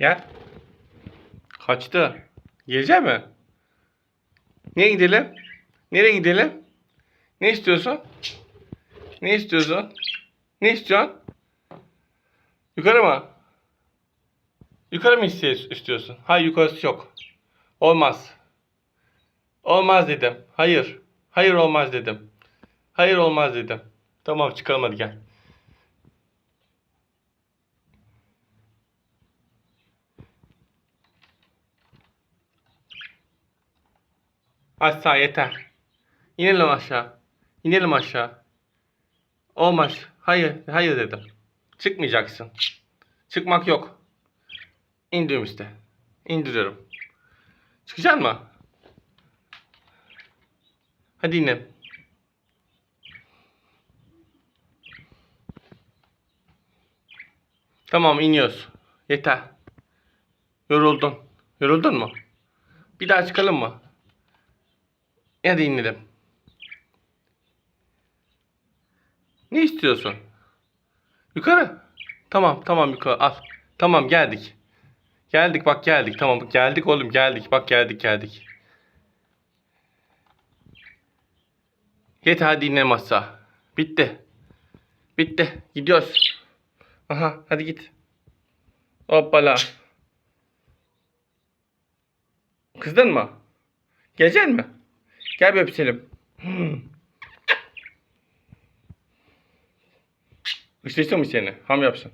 Gel. Kaçtı. Gelecek mi? Nereye gidelim? Nereye gidelim? Ne istiyorsun? Ne istiyorsun? Ne istiyorsun? Yukarı mı? Yukarı mı istiyor- istiyorsun? Hayır yukarısı yok. Olmaz. Olmaz dedim. Hayır. Hayır olmaz dedim. Hayır olmaz dedim. Tamam çıkalım hadi gel. Aşağı yeter. İnelim aşağı. İnelim aşağı. Olmaz. Hayır, hayır dedim. Çıkmayacaksın. Çıkmak yok. İndirim işte. İndiriyorum. Çıkacaksın mı? Hadi inelim. Tamam iniyoruz. Yeter. Yoruldun. Yoruldun mu? Bir daha çıkalım mı? Hadi inelim. Ne istiyorsun? Yukarı. Tamam tamam yukarı al. Tamam geldik. Geldik bak geldik tamam geldik oğlum geldik bak geldik geldik. Yeter hadi inelim aşağı. Bitti. Bitti. Gidiyoruz. Aha hadi git. Hoppala. Kızdın mı? Gelecek mi? Gel bir öpüşelim. Işlaştı mı seni? Ham yapsın.